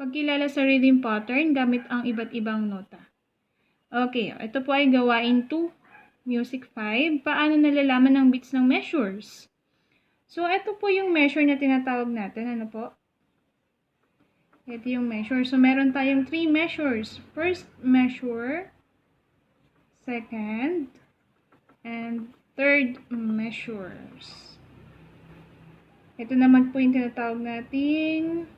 pagkilala sa rhythm pattern gamit ang iba't ibang nota. Okay, ito po ay gawain 2, music 5. Paano nalalaman ang beats ng measures? So, ito po yung measure na tinatawag natin. Ano po? Ito yung measure. So, meron tayong 3 measures. First measure, second, and third measures. Ito naman po yung tinatawag nating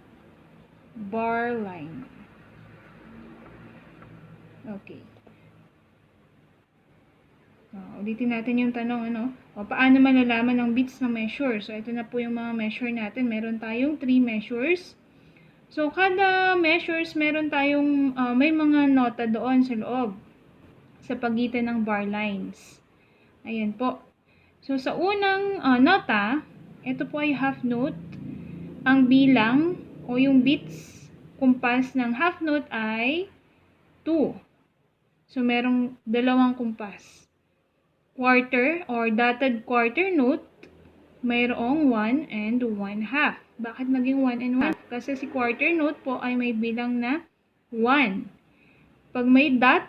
bar line. Okay. Oh, ulitin natin yung tanong, ano? O, paano malalaman ang beats ng measure? So, ito na po yung mga measure natin. Meron tayong 3 measures. So, kada measures, meron tayong, uh, may mga nota doon sa loob. Sa pagitan ng bar lines. Ayan po. So, sa unang uh, nota, ito po ay half note. Ang bilang o yung beats kumpas ng half note ay 2. So, merong dalawang kumpas. Quarter or dotted quarter note, mayroong 1 and 1 half. Bakit naging 1 and 1? Kasi si quarter note po ay may bilang na 1. Pag may dot,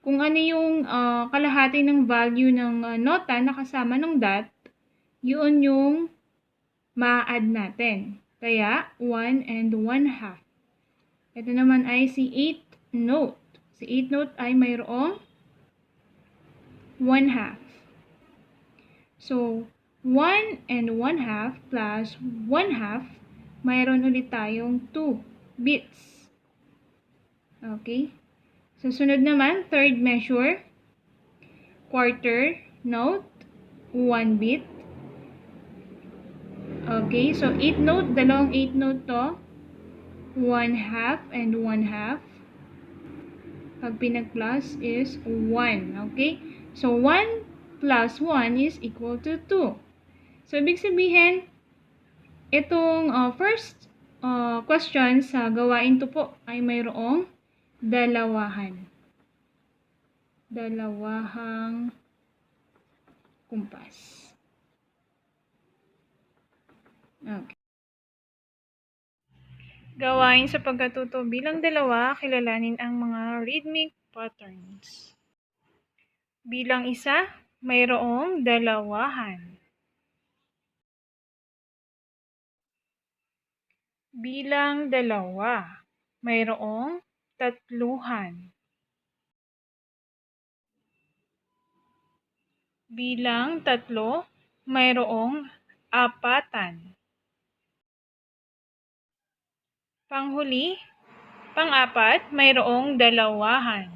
kung ano yung uh, kalahati ng value ng uh, nota na kasama ng dot, yun yung ma-add natin. Kaya, 1 and 1 half. Ito naman ay si 8 note. Si 8 note ay mayroong 1 half. So, 1 and 1 half plus 1 half, mayroon ulit tayong 2 bits. Okay? So, sunod naman, third measure, quarter note, 1 bit. Okay, so 8 note, dalawang 8 note to, 1 half and 1 half. Pag pinag-plus is 1. Okay? So, 1 plus 1 is equal to 2. So, ibig sabihin, itong uh, first uh, question sa gawain to po ay mayroong dalawahan. Dalawahang kumpas. Okay. Gawain sa pagkatuto bilang dalawa, kilalanin ang mga rhythmic patterns. Bilang isa, mayroong dalawahan. Bilang dalawa, mayroong tatluhan. Bilang tatlo, mayroong apatan. Panghuli, pang-apat, mayroong dalawahan.